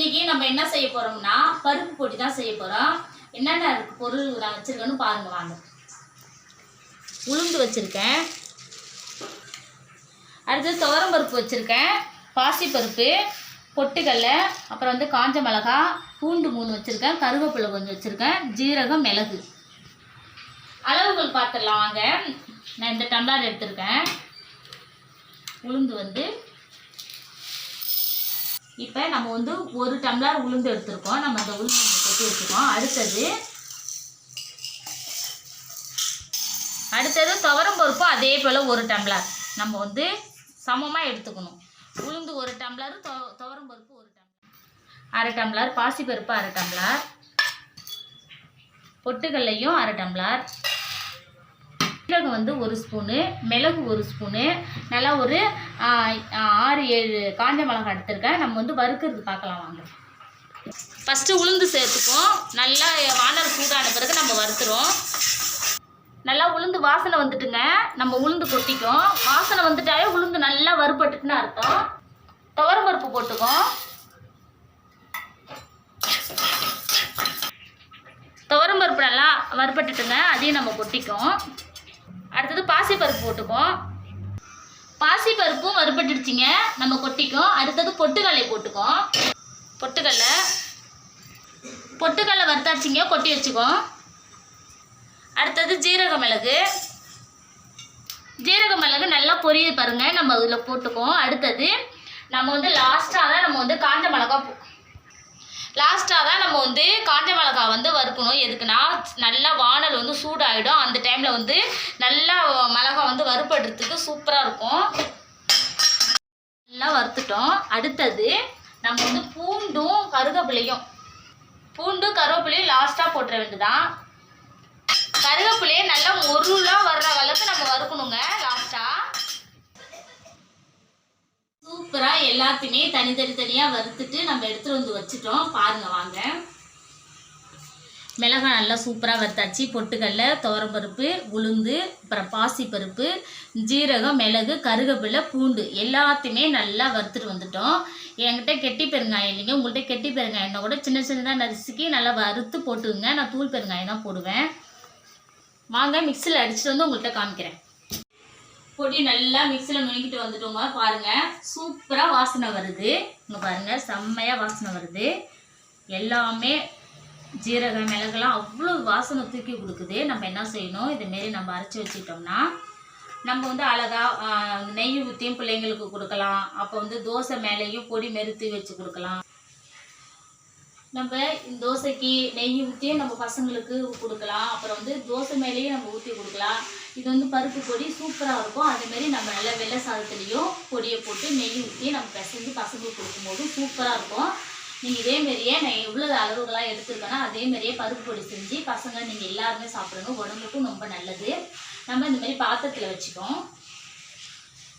இன்னைக்கு நம்ம என்ன செய்ய போறோம்னா பருப்பு போட்டி தான் செய்ய போறோம். என்னென்ன பொருள் நான் வச்சிருக்கேன்னு பாருங்க வாங்க. உளுந்து வச்சிருக்கேன். அடுத்து துவரம் பருப்பு வச்சுருக்கேன். பாசிப்பருப்பு பொட்டுக்கடலை அப்புறம் வந்து காஞ்ச மிளகா பூண்டு மூணு வச்சுருக்கேன். கருவேப்பிலை கொஞ்சம் வச்சுருக்கேன். ஜீரகம் மிளகு. அளவுகள் பார்த்துடலாம் வாங்க. நான் இந்த டம்ளார் எடுத்திருக்கேன். உளுந்து வந்து இப்போ நம்ம வந்து ஒரு டம்ளர் உளுந்து எடுத்துருக்கோம். நம்ம அந்த உளுந்து கொட்டி வச்சுருக்கோம். அடுத்தது அடுத்தது துவரம் பருப்பு அதே போல் ஒரு டம்ளர். நம்ம வந்து சமமாக எடுத்துக்கணும். உளுந்து ஒரு டம்ளர் துவரம் பருப்பு ஒரு டம்ளர். அரை டம்ளர் பாசிப்பருப்பு அரை டம்ளர். பொட்டுக்கல்லையும் அரை டம்ளர். சீரகம் வந்து ஒரு ஸ்பூனு மிளகு ஒரு ஸ்பூனு. நல்லா ஒரு ஆறு ஏழு காஞ்ச மிளகாய் எடுத்திருக்கேன். நம்ம வந்து வறுக்கிறது பார்க்கலாம் வாங்க. ஃபஸ்ட்டு உளுந்து சேர்த்துப்போம் நல்லா வானல் சூடான பிறகு நம்ம வறுத்துறோம் நல்லா உளுந்து வாசனை வந்துட்டுங்க. நம்ம உளுந்து கொட்டிக்கும் வாசனை வந்துட்டாலே உளுந்து நல்லா வறுபட்டுட்டுன்னு அர்த்தம். துவரம் பருப்பு போட்டுக்கோம் துவரம் பருப்பு நல்லா வறுபட்டுட்டுங்க. அதையும் நம்ம கொட்டிக்கும் அடுத்தது பாசிப்பருப்பு போட்டுக்கோம் பாசிப்பருப்பும் வறுபட்டுடுச்சிங்க. நம்ம கொட்டிக்கும். அடுத்தது பொட்டுக்கடலை போட்டுக்கோம். பொட்டுக்கடலை பொட்டுக்கடலை வறுத்தாச்சிங்க. கொட்டி வச்சுக்கோம். அடுத்தது ஜீரக மிளகு. ஜீரக மிளகு நல்லா பொரியுது பாருங்க. நம்ம இதில் போட்டுக்குவோம். அடுத்தது நம்ம வந்து லாஸ்ட்டாக தான் நம்ம வந்து காஞ்ச மிளகா லாஸ்ட்டாக தான் நம்ம வந்து காஞ்ச மிளகா வந்து வறுக்கணும். எதுக்குன்னா நல்லா வானல் வந்து சூடாயிடும். டைமில் வந்து நல்லா மிளகா வந்து வறுபடுறதுக்கு சூப்பராக இருக்கும். நல்லா வறுத்துட்டோம். அடுத்தது நம்ம வந்து பூண்டும் கருவேப்பிலையும் பூண்டும் கருவேப்பிலையும் லாஸ்ட்டாக போட்டுற வேண்டியதான் கருவேப்பிலையை நல்லா முருளாக வர்ற அளவுக்கு நம்ம வறுக்கணுங்க லாஸ்ட்டாக சூப்பராக எல்லாத்தையுமே தனித்தனி தனியாக வறுத்துட்டு நம்ம எடுத்துகிட்டு வந்து வச்சுட்டோம். பாருங்கள் வாங்க. மிளகாய் நல்லா சூப்பராக வறுத்தாச்சு பொட்டுக்கடலை துவரப்பருப்பு உளுந்து அப்புறம் பாசிப்பருப்பு ஜீரகம் மிளகு கருவேப்பிலை பூண்டு எல்லாத்தையுமே நல்லா வறுத்துட்டு வந்துட்டோம். என்கிட்ட கெட்டி பெருங்காயம் இல்லைங்க. உங்கள்கிட்ட கெட்டி பெருங்காயம்னா கூட சின்ன சின்னதாக நறுசுக்கி நல்லா வறுத்து போட்டுக்குங்க நான் தூள் பெருங்காயம் தான் போடுவேன். வாங்க மிக்சியில் அடிச்சுட்டு வந்து உங்கள்கிட்ட காமிக்கிறேன். பொடி நல்லா மிக்சியில் நுணுக்கிட்டு வந்துட்டோங்க பாருங்கள் சூப்பராக வாசனை வருது. இங்கே பாருங்கள் செம்மையாக வாசனை வருது. எல்லாமே ஜீரகம் மிளகுலாம் அவ்வளோ வாசனை தூக்கி கொடுக்குது. நம்ம என்ன செய்யணும்? இதுமாரி நம்ம அரைச்சி வச்சுக்கிட்டோம்னா நம்ம வந்து அழகாக நெய் ஊற்றியும் பிள்ளைங்களுக்கு கொடுக்கலாம். அப்போ வந்து தோசை மேலேயும் பொடி மெருத்தி வச்சு கொடுக்கலாம். நம்ம இந்த தோசைக்கு நெய் ஊற்றியும் நம்ம பசங்களுக்கு கொடுக்கலாம். அப்புறம் வந்து தோசை மேலேயும் நம்ம ஊற்றி கொடுக்கலாம். இது வந்து பருப்பு பொடி சூப்பராக இருக்கும். அதேமாரி நம்ம நல்லா வெள்ளை சாதத்துலேயும் பொடியை போட்டு நெய் ஊற்றி நம்ம பிசைஞ்சு பசங்களுக்கு கொடுக்கும்போது சூப்பராக இருக்கும். நீங்கள் இதேமாரியே நான் எவ்வளோ அளவுகளாக எடுத்துருக்கேனோ அதேமாரியே பருப்பு பொடி செஞ்சு பசங்க நீங்கள் எல்லாருமே சாப்பிடுங்க. உடம்புக்கும் ரொம்ப நல்லது. நம்ம இந்த மாதிரி பாத்திரத்தில் வச்சுக்கோம்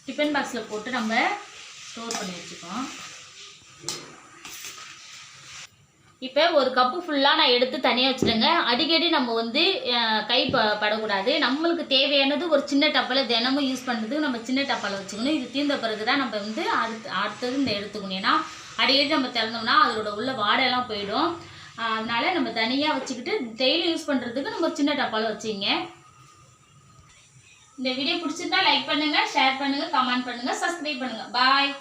டிஃபன் பாக்ஸில் போட்டு நம்ம ஸ்டோர் பண்ணி வச்சுக்கோம் இப்போ ஒரு கப்பு ஃபுல்லாக நான் எடுத்து தனியாக வச்சுருங்க அடிக்கடி நம்ம வந்து கை ப படக்கூடாது. நம்மளுக்கு தேவையானது ஒரு சின்ன டப்பாவில் தினமும் யூஸ் பண்ணுறதுக்கு நம்ம சின்ன டப்பாவில் வச்சுக்கணும். இது தீர்ந்த பிறகு தான் நம்ம வந்து அடுத்து அடுத்தது இந்த எடுத்துக்கணும். ஏன்னா அடிக்கடி நம்ம திறந்தோம்னா அதோட உள்ள வாடையெல்லாம் போயிடும். அதனால் அதனால நம்ம தனியாக வச்சுக்கிட்டு டெய்லி யூஸ் பண்ணுறதுக்கு நம்ம ஒரு சின்ன டப்பாவில் வச்சுங்க. இந்த வீடியோ பிடிச்சிருந்தா லைக் பண்ணுங்கள் ஷேர் பண்ணுங்கள் கமெண்ட் பண்ணுங்கள் சப்ஸ்கிரைப் பண்ணுங்கள் பாய்